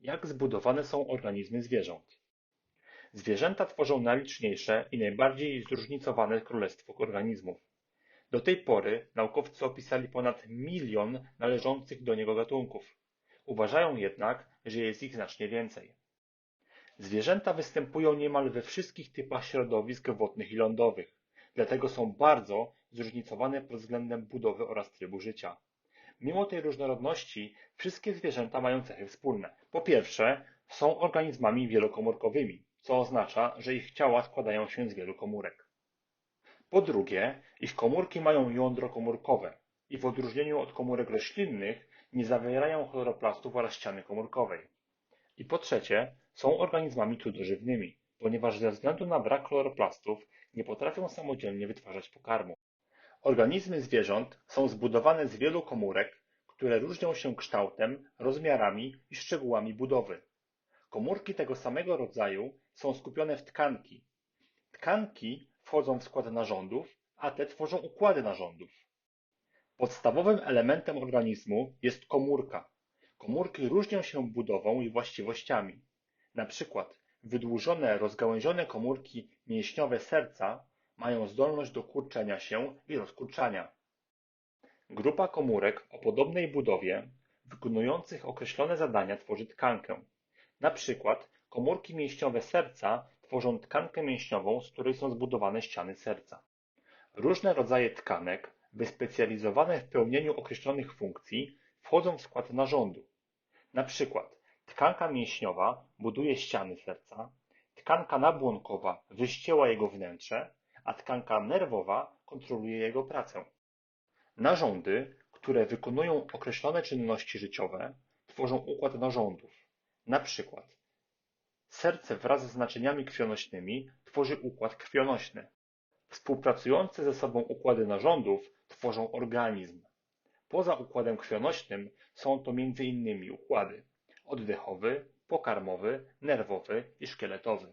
Jak zbudowane są organizmy zwierząt? Zwierzęta tworzą najliczniejsze i najbardziej zróżnicowane królestwo organizmów. Do tej pory naukowcy opisali ponad milion należących do niego gatunków. Uważają jednak, że jest ich znacznie więcej. Zwierzęta występują niemal we wszystkich typach środowisk wodnych i lądowych, dlatego są bardzo zróżnicowane pod względem budowy oraz trybu życia. Mimo tej różnorodności, wszystkie zwierzęta mają cechy wspólne. Po pierwsze, są organizmami wielokomórkowymi, co oznacza, że ich ciała składają się z wielu komórek. Po drugie, ich komórki mają jądro komórkowe i w odróżnieniu od komórek roślinnych nie zawierają chloroplastów oraz ściany komórkowej. I po trzecie, są organizmami cudzożywnymi, ponieważ ze względu na brak chloroplastów nie potrafią samodzielnie wytwarzać pokarmu. Organizmy zwierząt są zbudowane z wielu komórek, które różnią się kształtem, rozmiarami i szczegółami budowy. Komórki tego samego rodzaju są skupione w tkanki. Tkanki wchodzą w skład narządów, a te tworzą układy narządów. Podstawowym elementem organizmu jest komórka. Komórki różnią się budową i właściwościami. Na przykład wydłużone, rozgałęzione komórki mięśniowe serca mają zdolność do kurczenia się i rozkurczania. Grupa komórek o podobnej budowie, wykonujących określone zadania tworzy tkankę. Na przykład komórki mięśniowe serca tworzą tkankę mięśniową, z której są zbudowane ściany serca. Różne rodzaje tkanek, wyspecjalizowane w pełnieniu określonych funkcji, wchodzą w skład narządu. Na przykład tkanka mięśniowa buduje ściany serca, tkanka nabłonkowa wyścieła jego wnętrze, a tkanka nerwowa kontroluje jego pracę. Narządy, które wykonują określone czynności życiowe, tworzą układ narządów. Na przykład serce wraz z naczyniami krwionośnymi tworzy układ krwionośny. Współpracujące ze sobą układy narządów tworzą organizm. Poza układem krwionośnym są to m.in. układy oddechowy, pokarmowy, nerwowy i szkieletowy.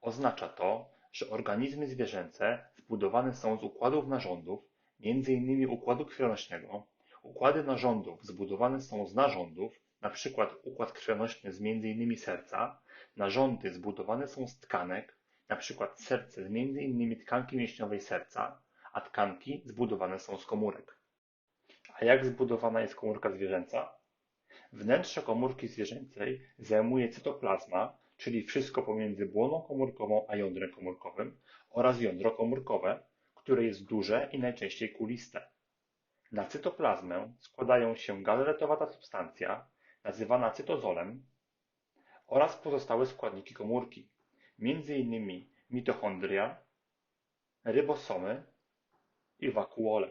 Oznacza to, że organizmy zwierzęce zbudowane są z układów narządów, m.in. układu krwionośnego. Układy narządów zbudowane są z narządów, np. układ krwionośny z m.in. serca. Narządy zbudowane są z tkanek, np. serce z m.in. tkanki mięśniowej serca, a tkanki zbudowane są z komórek. A jak zbudowana jest komórka zwierzęca? Wnętrze komórki zwierzęcej zajmuje cytoplazma, czyli wszystko pomiędzy błoną komórkową a jądrem komórkowym oraz jądro komórkowe, które jest duże i najczęściej kuliste. Na cytoplazmę składają się galaretowata substancja, nazywana cytozolem, oraz pozostałe składniki komórki, m.in. mitochondria, rybosomy i wakuole.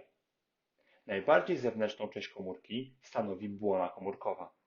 Najbardziej zewnętrzną część komórki stanowi błona komórkowa.